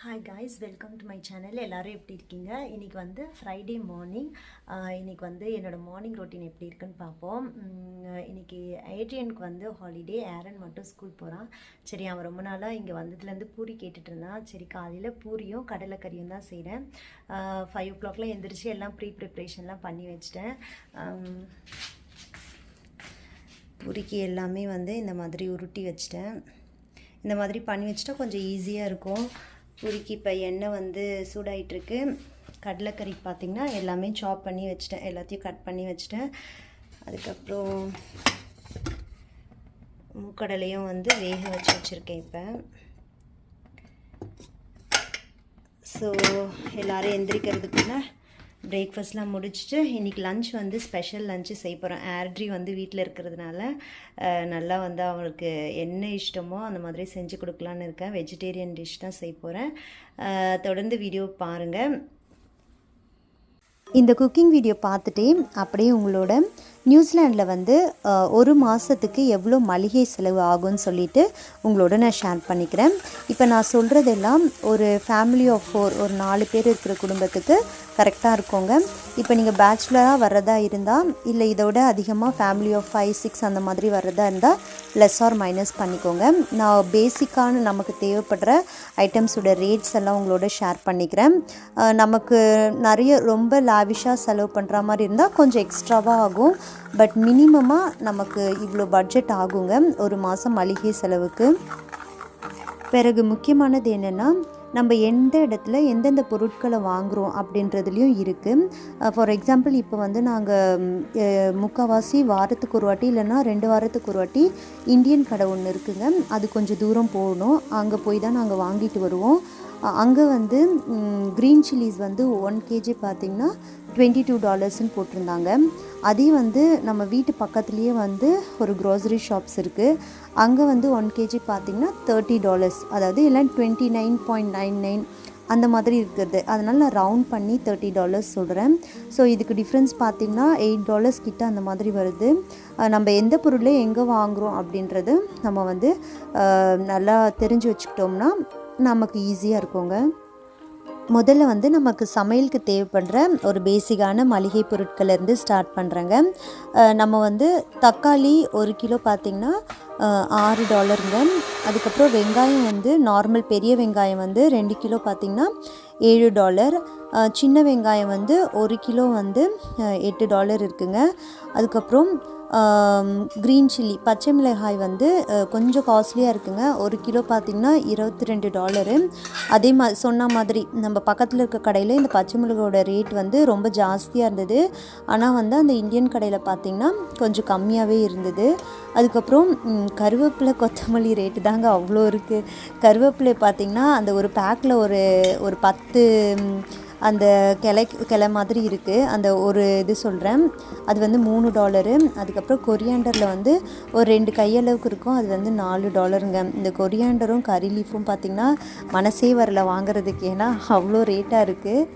Hi guys welcome to my channel எல்லோரும் எப்படி இருக்கீங்க? இன்றைக்கி வந்து ஃப்ரைடே மார்னிங் இன்றைக்கி வந்து என்னோடய மார்னிங் ரொட்டீன் எப்படி இருக்குன்னு பார்ப்போம். இன்றைக்கி ஏட்ரியனுக்கு வந்து ஹாலிடே ஏரன் மட்டும் ஸ்கூல் போகிறான் சரி அவன் ரொம்ப நாளாக இங்கே வந்ததுலேருந்து பூரி கேட்டுட்டு இருந்தான். சரி காலையில் பூரியும் கடலைக்கறியும் தான் செய்கிறேன் ஃபைவ் ஓ கிளாக்லாம் எந்திரிச்சு எல்லாம் ப்ரீ ப்ரிப்ரேஷன்லாம் பண்ணி வச்சிட்டேன். பூரிக்கு எல்லாமே வந்து இந்த மாதிரி உருட்டி வச்சிட்டேன். இந்த மாதிரி பண்ணி வச்சுட்டா கொஞ்சம் ஈஸியாக இருக்கும். பூரிக்கு இப்போ எண்ணெய் வந்து சூடாயிட்டிருக்கு. கடலைக்கறி பார்த்திங்கன்னா எல்லாமே சாப் பண்ணி வச்சிட்டேன். எல்லாத்தையும் கட் பண்ணி வச்சிட்டேன். அதுக்கப்புறம் மூக்கடலையும் வந்து வேக வச்சு வச்சுருக்கேன் இப்போ. ஸோ எல்லோரும் எந்திரிக்கிறதுக்குன்னா பிரேக்ஃபாஸ்ட்லாம் முடிச்சுட்டு இன்றைக்கி லஞ்ச் வந்து ஸ்பெஷல் லஞ்சு செய்ய போகிறேன் ஆர்ட்ரி வந்து வீட்டில் இருக்கிறதுனால நல்லா வந்து அவங்களுக்கு என்ன இஷ்டமோ அந்த மாதிரி செஞ்சு கொடுக்கலான்னு இருக்கேன். வெஜிடேரியன் டிஷ் தான் செய்ய போகிறேன் தொடர்ந்து வீடியோ பாருங்கள் இந்த குக்கிங் வீடியோ பார்த்துட்டே அப்படியே உங்களோட நியூசிலாண்டில் வந்து ஒரு மாதத்துக்கு எவ்வளோ மளிகை செலவு ஆகும்னு சொல்லிட்டு உங்களோட நான் ஷேர் பண்ணிக்கிறேன். இப்போ நான் சொல்கிறதெல்லாம் ஒரு ஃபேமிலி ஆஃப் ஃபோர் ஒரு நாலு பேர் இருக்கிற குடும்பத்துக்கு கரெக்டாக இருக்குங்க. இப்போ நீங்கள் பேச்சுலராக வர்றதா இருந்தால் இல்லை இதோட அதிகமாக ஃபேமிலி ஆஃப் ஃபைவ் சிக்ஸ் அந்த மாதிரி வர்றதா இருந்தால் ப்ளஸ் ஆர் மைனஸ் பண்ணிக்கோங்க. நான் பேசிக்கான நமக்கு தேவைப்படுற ஐட்டம்ஸோட ரேட்ஸ் எல்லாம் உங்களோட ஷேர் பண்ணிக்கிறேன். நமக்கு நிறைய ரொம்ப லாவிஷாக செலவு பண்ணுற மாதிரி இருந்தால் கொஞ்சம் எக்ஸ்ட்ராவாக ஆகும். பட் மினிமமாக நமக்கு இவ்வளோ பட்ஜெட் ஆகுங்க. ஒரு மாதம் மளிகை செலவுக்கு. பிறகு முக்கியமானது என்னென்னா நம்ம எந்த இடத்துல எந்தெந்த பொருட்களை வாங்குகிறோம் அப்படின்றதுலையும் இருக்குது ஃபார் எக்ஸாம்பிள் இப்போ வந்து நாங்கள் முக்கால்வாசி வாரத்துக்கு ஒரு வாட்டி இல்லைன்னா ரெண்டு வாரத்துக்கு ஒரு வாட்டி இந்தியன் கடை ஒன்று இருக்குங்க. அது கொஞ்சம் தூரம் போகணும். அங்கே போய் தான் நாங்கள் வாங்கிட்டு வருவோம். அங்கே வந்து க்ரீன் சில்லிஸ் வந்து ஒன் கேஜி பார்த்திங்கன்னா டுவெண்ட்டி டூ டாலர்ஸ்னு போட்டிருந்தாங்க. அதே வந்து நம்ம வீட்டு பக்கத்துலேயே வந்து ஒரு க்ரோசரி ஷாப்ஸ் இருக்குது அங்கே வந்து ஒன் கேஜி பார்த்திங்கன்னா தேர்ட்டி டாலர்ஸ் அதாவது இல்லை twenty nine point nine nine அந்த மாதிரி இருக்கிறது. அதனால் நான் ரவுண்ட் பண்ணி தேர்ட்டி டாலர்ஸ் சொல்கிறேன் ஸோ இதுக்கு டிஃப்ரென்ஸ் பார்த்திங்கன்னா எயிட் டாலர்ஸ் கிட்ட அந்த மாதிரி வருது. நம்ம எந்த பொருளை எங்கே வாங்குகிறோம் அப்படின்றது நம்ம வந்து நல்லா தெரிஞ்சு வச்சுக்கிட்டோம்னா நமக்கு ஈஸியாக இருக்குங்க. முதல்ல வந்து நமக்கு சமையலுக்கு தேவைப்படுற ஒரு பேசிக்கான மளிகை பொருட்கள்லேருந்து ஸ்டார்ட் பண்ணுறேங்க நம்ம வந்து தக்காளி ஒரு கிலோ பார்த்திங்கன்னா ஆறு டாலருங்க அதுக்கப்புறம் வெங்காயம் வந்து நார்மல் பெரிய வெங்காயம் வந்து ரெண்டு கிலோ பார்த்திங்கன்னா ஏழு டாலர் சின்ன வெங்காயம் வந்து ஒரு கிலோ வந்து எட்டு டாலர் இருக்குங்க. அதுக்கப்புறம் க்ரீன் சில்லி பச்சை மிளகாய் வந்து கொஞ்சம் காஸ்ட்லியாக இருக்குங்க. ஒரு கிலோ பார்த்திங்கன்னா இருபத்தி ரெண்டு டாலரு அதே மா சொன்ன மாதிரி நம்ம பக்கத்தில் இருக்க கடையில் இந்த பச்சை மிளகாயோட ரேட் வந்து ரொம்ப ஜாஸ்தியாக இருந்தது. ஆனால் வந்து அந்த இந்தியன் கடையில் பார்த்திங்கன்னா கொஞ்சம் கம்மியாகவே இருந்தது. அதுக்கப்புறம் கருவேப்பிலை கொத்தமல்லி ரேட்டு தாங்க அவ்வளோ இருக்குது கருவேப்பிலை பார்த்திங்கன்னா அந்த ஒரு பேக்கில் ஒரு ஒரு பத்து அந்த கிளை கிளை மாதிரி இருக்குது அந்த ஒரு இது சொல்கிறேன் அது வந்து மூணு டாலரு. அதுக்கப்புறம் கொரியாண்டரில் வந்து ஒரு ரெண்டு கையளவுக்கு இருக்கும். அது வந்து நாலு டாலருங்க. இந்த கொரியாண்டரும் கறி லீஃபும் பார்த்திங்கன்னா மனசே வரல வாங்குறதுக்கு. ஏன்னா அவ்வளோ ரேட்டாக இருக்குது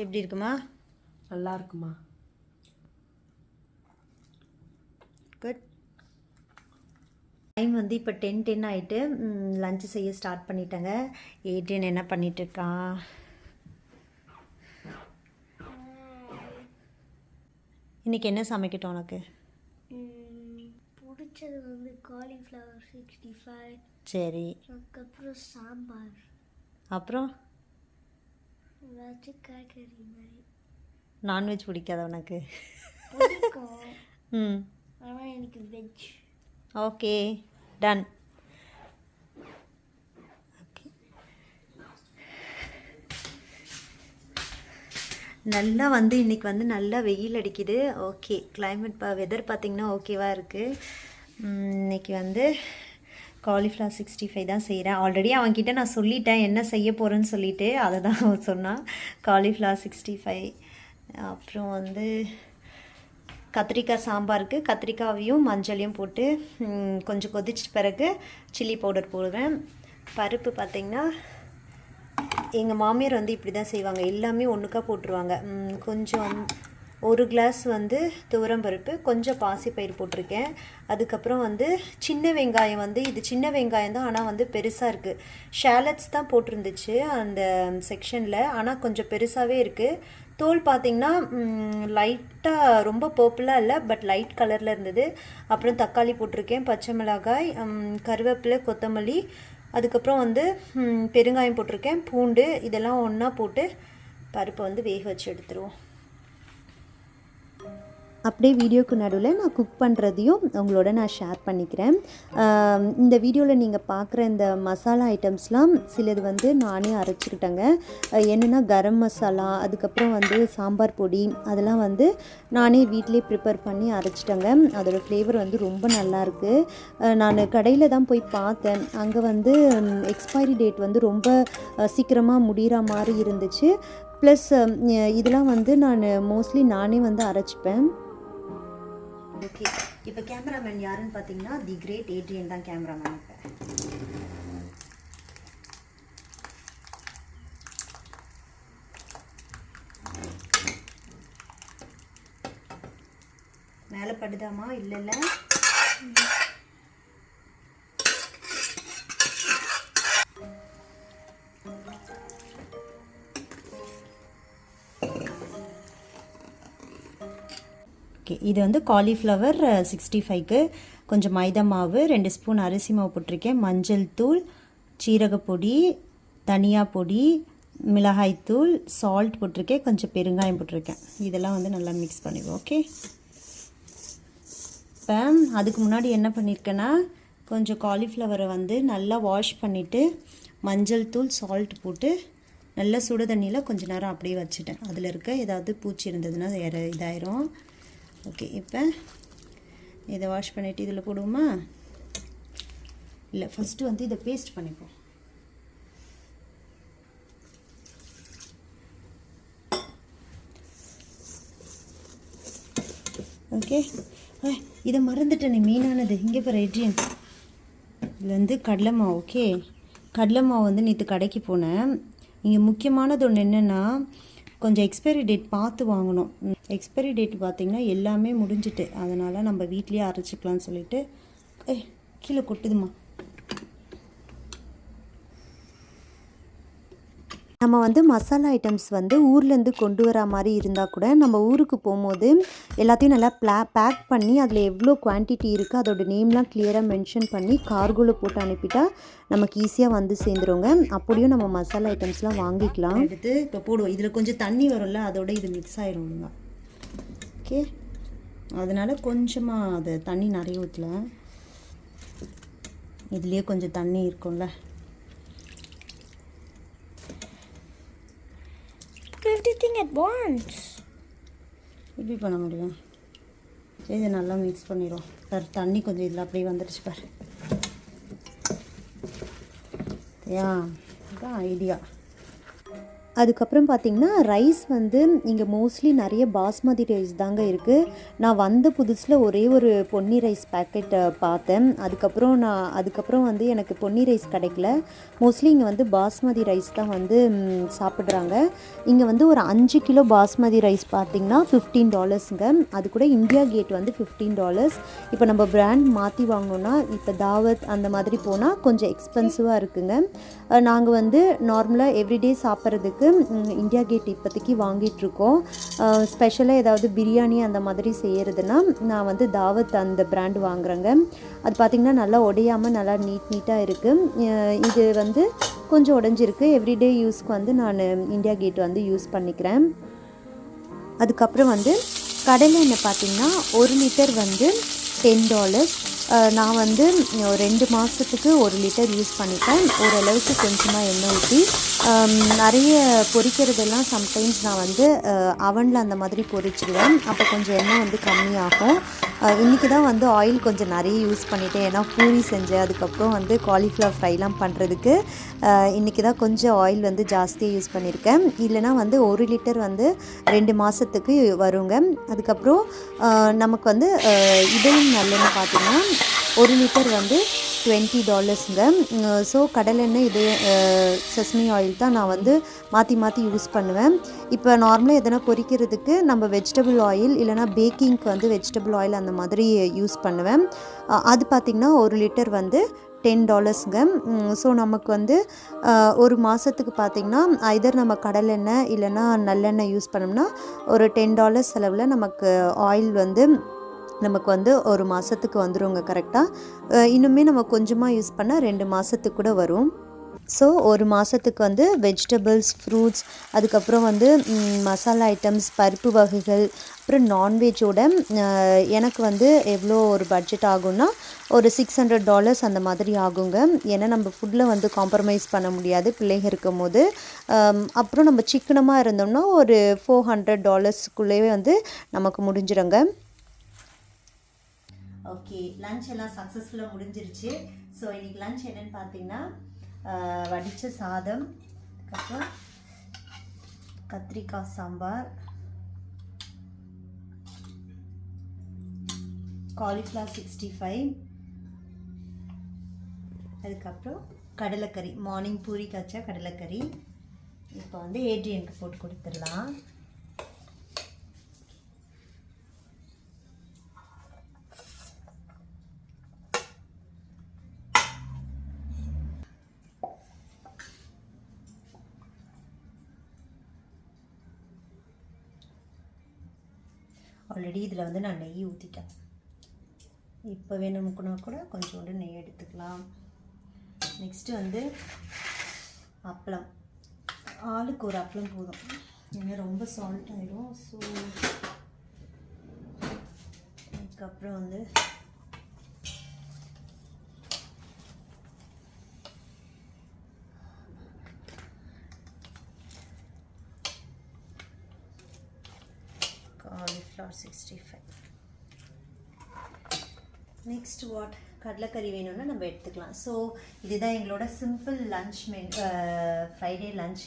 எப்படி இருக்குமா? நல்லா இருக்குமா? டைம் வந்து இப்போ டென் டென் ஆகிட்டு லஞ்சு செய்ய ஸ்டார்ட் பண்ணிட்டேங்க. ஏட்ரியன் என்ன பண்ணிட்டு இருக்கான் இன்னைக்கு என்ன சமைக்கட்டும் உனக்கு? பிடிச்சது வந்து காலிஃப்ளவர் சிக்ஸ்டி ஃபைவ் சரி. அதுக்கப்புறம் சாம்பார். அப்புறம்? ஏதாச்சும் காய்கறி மாதிரி. நான்வெஜ் பிடிக்காத உனக்கு? ம். ஆனால் எனக்கு வெஜ் ஓகே டன் நல்லா வந்து இன்றைக்கி வந்து நல்லா வெயில் அடிக்குது. ஓகே கிளைமேட் பா வெதர் பார்த்திங்கன்னா ஓகேவாக இருக்குது இன்னைக்கு வந்து காலிஃப்ளவர் சிக்ஸ்டி ஃபைவ் தான் செய்கிறேன் ஆல்ரெடி அவன்கிட்ட நான் சொல்லிட்டேன் என்ன செய்ய போகிறேன்னு சொல்லிட்டு. அதை தான் அவன் சொன்னான். காலிஃப்ளவர் சிக்ஸ்டி ஃபைவ் அப்புறம் வந்து கத்திரிக்காய் சாம்பாருக்கு கத்திரிக்காவையும் மஞ்சளையும் போட்டு கொஞ்சம் கொதிச்ச பிறகு சில்லி பவுடர் போடுவேன் பருப்பு பார்த்திங்கன்னா எங்கள் மாமியார் வந்து இப்படி தான் செய்வாங்க. எல்லாமே ஒன்றுக்கா போட்டுருவாங்க. கொஞ்சம் ஒரு கிளாஸ் வந்து துவரம் பருப்பு கொஞ்சம் பாசிப்பயிர் போட்டிருக்கேன். அதுக்கப்புறம் வந்து சின்ன வெங்காயம் வந்து இது சின்ன வெங்காயம் தான் ஆனால் வந்து பெருசாக இருக்குது ஷேலட்ஸ் தான் போட்டிருந்துச்சு அந்த செக்ஷனில் ஆனால் கொஞ்சம் பெருசாகவே இருக்குது தோல் பார்த்திங்கன்னா லைட்டாக ரொம்ப பர்பிளாக இல்லை பட் லைட் கலரில் இருந்தது. அப்புறம் தக்காளி போட்டிருக்கேன் பச்சை மிளகாய் கருவேப்பிலை கொத்தமல்லி. அதுக்கப்புறம் வந்து பெருங்காயம் போட்டிருக்கேன் பூண்டு. இதெல்லாம் ஒன்றா போட்டு பருப்பை வந்து வேக வச்சு எடுத்துருவோம். அப்படியே வீடியோக்கு நடுவில் நான் குக் பண்ணுறதையும் உங்களோட நான் ஷேர் பண்ணிக்கிறேன். இந்த வீடியோவில் நீங்கள் பார்க்குற இந்த மசாலா ஐட்டம்ஸ்லாம் சிலது வந்து நானே அரைச்சிக்கிட்டேங்க. என்னென்னா கரம் மசாலா அதுக்கப்புறம் வந்து சாம்பார் பொடி அதெல்லாம் வந்து நானே வீட்டிலே ப்ரிப்பேர் பண்ணி அரைச்சிட்டேங்க. அதோடய ஃப்ளேவர் வந்து ரொம்ப நல்லாயிருக்கு நான் கடையில் தான் போய் பார்த்தேன். அங்கே வந்து எக்ஸ்பைரி டேட் வந்து ரொம்ப சீக்கிரமாக முடிகிற மாதிரி இருந்துச்சு. ப்ளஸ் இதெல்லாம் வந்து நான் மோஸ்ட்லி நானே வந்து அரைச்சிப்பேன். ஓகே இப்போ கேமராமேன் யாருன்னு பார்த்தீங்கன்னா தி கிரேட் ஏட்ரியன் தான் கேமராமேன் இப்போ. மேலே படுதாமா? இல்லை இல்லை. ஓகே. இது வந்து காலிஃப்ளவர் சிக்ஸ்டி ஃபைவ்க்கு கொஞ்சம் மைதா மாவு ரெண்டு ஸ்பூன் அரிசி மாவு போட்டிருக்கேன். மஞ்சள் தூள் சீரகப்பொடி தனியா பொடி மிளகாய்த்தூள் சால்ட் போட்டிருக்கேன். கொஞ்சம் பெருங்காயம் போட்டிருக்கேன். இதெல்லாம் வந்து நல்லா மிக்ஸ் பண்ணிடுவோம். ஓகே? இப்போ அதுக்கு முன்னாடி என்ன பண்ணியிருக்கேன்னா கொஞ்சம் காலிஃப்ளவரை வந்து நல்லா வாஷ் பண்ணிவிட்டு மஞ்சள் தூள் சால்ட் போட்டு நல்லா சுடு தண்ணியில் கொஞ்சம் நேரம் அப்படியே வச்சுட்டேன். அதில் இருக்க ஏதாவது பூச்சி இருந்ததுன்னா இதாயிரும். ஓகே இப்போ இதை வாஷ் பண்ணிவிட்டு இதில் போடுவோமா? இல்லை ஃபஸ்ட்டு வந்து இதை பேஸ்ட் பண்ணிப்போம். ஓகே இதை மறந்துட்டேனே மெயினானது. இங்கே பாரு எட்ரியன் இதில் வந்து கடலை மாவு ஓகே கடலை மாவு வந்து நேற்று கடைக்கு போனேன். இங்கே முக்கியமானது ஒன்று என்னென்னா கொஞ்சம் எக்ஸ்பைரி டேட் பார்த்து வாங்கணும். எக்ஸ்பைரி டேட் பார்த்தீங்கன்னா எல்லாமே முடிஞ்சிட்டு அதனால் நம்ம வீட்லேயே அரைச்சிக்கலாம்னு சொல்லிட்டு ஏ கீழே கொட்டுதுமா நம்ம வந்து மசாலா ஐட்டம்ஸ் வந்து ஊர்லேருந்து கொண்டு வர மாதிரி இருந்தால் கூட நம்ம ஊருக்கு போகும்போது எல்லாத்தையும் நல்லா ப்ளா பேக் பண்ணி அதில் எவ்வளோ குவான்டிட்டி இருக்குது அதோட நேம்லாம் கிளியராக மென்ஷன் பண்ணி கார்கோவில் போட்டு அனுப்பிட்டா நமக்கு ஈஸியாக வந்து சேர்ந்துருங்க. அப்படியும் நம்ம மசாலா ஐட்டம்ஸ்லாம் வாங்கிக்கலாம். எடுத்து இப்போ போடுவோம். இதில் கொஞ்சம் தண்ணி வரும்ல அதோட இது மிக்ஸ் ஆயிருங்க ஓகே அதனால் கொஞ்சமாக அது தண்ணி நிறைய ஊற்றல இதுலேயே கொஞ்சம் தண்ணி இருக்கும்ல. எவ்ரிதிங் அட் ஒன்ஸ் எப்படி பண்ண முடியும். சரி நல்லா மிக்ஸ் பண்ணிடுவோம் சார் தண்ணி கொஞ்சம் இதில் அப்படியே வந்துடுச்சு பாரு. சரியா அதான் ஐடியா அதுக்கப்புறம் பார்த்திங்கன்னா ரைஸ் வந்து இங்கே மோஸ்ட்லி நிறைய பாஸ்மதி ரைஸ் தாங்க இருக்குது நான் வந்த புதுசில் ஒரே ஒரு பொன்னி ரைஸ் பேக்கெட்டை பார்த்தேன். அதுக்கப்புறம் நான் அதுக்கப்புறம் வந்து எனக்கு பொன்னி ரைஸ் கிடைக்கல. மோஸ்ட்லி இங்கே வந்து பாஸ்மதி ரைஸ் தான் வந்து சாப்பிட்றாங்க. இங்கே வந்து ஒரு அஞ்சு கிலோ பாஸ்மதி ரைஸ் பார்த்திங்கன்னா ஃபிஃப்டீன் டாலர்ஸுங்க அது கூட இந்தியா கேட் வந்து ஃபிஃப்டீன் டாலர்ஸ் இப்போ நம்ம பிராண்ட் மாற்றி வாங்கினோன்னா இப்போ தாவத் அந்த மாதிரி போனால் கொஞ்சம் எக்ஸ்பென்சிவாக இருக்குங்க. நாங்கள் வந்து நார்மலாக எவ்ரிடே சாப்பிட்றதுக்கு வந்து இந்தியா கேட் இப்போதைக்கு வாங்கிட்டுருக்கோம். ஸ்பெஷலாக ஏதாவது பிரியாணி அந்த மாதிரி செய்கிறதுனா நான் வந்து தாவத் அந்த பிராண்ட் வாங்குறேங்க. அது பார்த்திங்கன்னா நல்லா உடையாமல் நல்லா நீட் நீட்டாக இருக்குது இது வந்து கொஞ்சம் உடஞ்சிருக்கு. எவ்ரிடே யூஸ்க்கு வந்து நான் இந்தியா கேட் வந்து யூஸ் பண்ணிக்கிறேன். அதுக்கப்புறம் வந்து கடலை எண்ணெய் பார்த்திங்கன்னா ஒரு லிட்டர் வந்து டென் டாலர்ஸ் நான் வந்து ஒரு ரெண்டு மாதத்துக்கு ஒரு லிட்டர் யூஸ் பண்ணிப்பேன். ஓரளவுக்கு கொஞ்சமாக எண்ணெய் ஊற்றி நிறைய பொரிக்கிறதெல்லாம் சம்டைம்ஸ் நான் வந்து அவனில் அந்த மாதிரி பொரிச்சிடுவேன் அப்போ கொஞ்சம் எண்ணெய் வந்து கம்மியாகும். இன்றைக்கி தான் வந்து ஆயில் கொஞ்சம் நிறைய யூஸ் பண்ணிட்டேன். ஏன்னா பூரி செஞ்சேன். அதுக்கப்புறம் வந்து காலிஃப்ளவர் ஃப்ரைலாம் பண்ணுறதுக்கு இன்றைக்கி தான் கொஞ்சம் ஆயில் வந்து ஜாஸ்தியாக யூஸ் பண்ணியிருக்கேன் இல்லைனா வந்து ஒரு லிட்டர் வந்து ரெண்டு மாதத்துக்கு வருங்க. அதுக்கப்புறம் நமக்கு வந்து ஆஹ், இதையும் நல்லெண்ணெய் பார்த்தீங்கன்னா ஒரு லிட்டர் வந்து டுவெண்ட்டி டாலர்ஸுங்க. ஸோ கடலெண்ணெய் இது செஸ்மி ஆயில் தான் நான் வந்து மாற்றி மாற்றி யூஸ் பண்ணுவேன். இப்போ நார்மலாக எதனா பொரிக்கிறதுக்கு நம்ம வெஜிடபிள் ஆயில் இல்லைனா பேக்கிங்க்கு வந்து வெஜிடபிள் ஆயில் அந்த மாதிரி யூஸ் பண்ணுவேன். அது பார்த்திங்கன்னா ஒரு லிட்டர் வந்து டென் டாலர்ஸுங்க. ஸோ நமக்கு வந்து ஒரு மாதத்துக்கு பார்த்திங்கன்னா ஐதர் நம்ம கடலெண்ணெய் இல்லைன்னா நல்லெண்ணெய் யூஸ் பண்ணோம்னா ஒரு டென் டாலர்ஸ் செலவில் நமக்கு ஆயில் வந்து நமக்கு வந்து ஒரு மாதத்துக்கு வந்துருங்க கரெக்டாக இன்னுமே நம்ம கொஞ்சமாக யூஸ் பண்ணால் ரெண்டு மாதத்துக்கு கூட வரும். ஸோ ஒரு மாதத்துக்கு வந்து வெஜிடபிள்ஸ் ஃப்ரூட்ஸ் அதுக்கப்புறம் வந்து மசாலா ஐட்டம்ஸ் பருப்பு வகைகள் அப்புறம் நான்வெஜ்ஜோட எனக்கு வந்து எவ்வளோ ஒரு பட்ஜெட் ஆகும்னா ஒரு சிக்ஸ் ஹண்ட்ரட் டாலர்ஸ் அந்த மாதிரி ஆகுங்க. ஏன்னா நம்ம ஃபுட்டில் வந்து காம்ப்ரமைஸ் பண்ண முடியாது பிள்ளைங்க இருக்கும் போது அப்புறம் நம்ம சிக்கனமாக இருந்தோம்னா ஒரு ஃபோர் ஹண்ட்ரட் டாலர்ஸ்க்குள்ளேயே வந்து நமக்கு முடிஞ்சிடுங்க ஓகே லஞ்ச் எல்லாம் சக்ஸஸ்ஃபுல்லாக முடிஞ்சிருச்சு. ஸோ இன்றைக்கி லஞ்ச் என்னென்னு பார்த்தீங்கன்னா வடித்த சாதம் அதுக்கப்புறம் கத்திரிக்காய் சாம்பார் காலிஃப்ளவர் சிக்ஸ்டி ஃபைவ் அதுக்கப்புறம் கடலைக்கறி மார்னிங் பூரி காய்ச்சா கடலைக்கறி. இப்போ வந்து ஏட்ரியனுக்கு போட்டு கொடுத்துடலாம். ஆல்ரெடி இதில் வந்து நான் நெய் ஊற்றிட்டேன். இப்போ வேணும்னுக்குனா கூட கொஞ்சோண்டு நெய் எடுத்துக்கலாம். நெக்ஸ்ட்டு வந்து அப்பளம். ஆளுக்கு ஒரு அப்பளம் போதும். ஏன்னா ரொம்ப சால்ட் ஆயிடும். ஸோ அதுக்கப்புறம் வந்து cauliflower sixty five next what கடலைக்கறி வேணும்னா நம்ம எடுத்துக்கலாம். ஸோ இதுதான் எங்களோட simple lunch men Friday lunch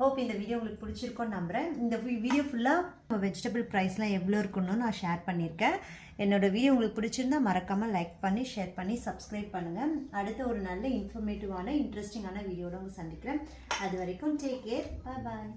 hope இந்த வீடியோ உங்களுக்கு பிடிச்சிருக்கோன்னு நம்புகிறேன் இந்த வீடியோ ஃபுல்லாக வெஜிடபிள் ப்ரைஸ்லாம் எவ்வளோ இருக்குன்னு நான் ஷேர் பண்ணியிருக்கேன். என்னோடய வீடியோ உங்களுக்கு பிடிச்சிருந்தா மறக்காமல் லைக் பண்ணி ஷேர் பண்ணி சப்ஸ்கிரைப் பண்ணுங்கள் அடுத்த ஒரு நல்ல இன்ஃபர்மேட்டிவான இன்ட்ரெஸ்டிங்கான வீடியோட உங்களை சந்திக்கிறேன். அது வரைக்கும் டேக் கேர் பாய் பாய்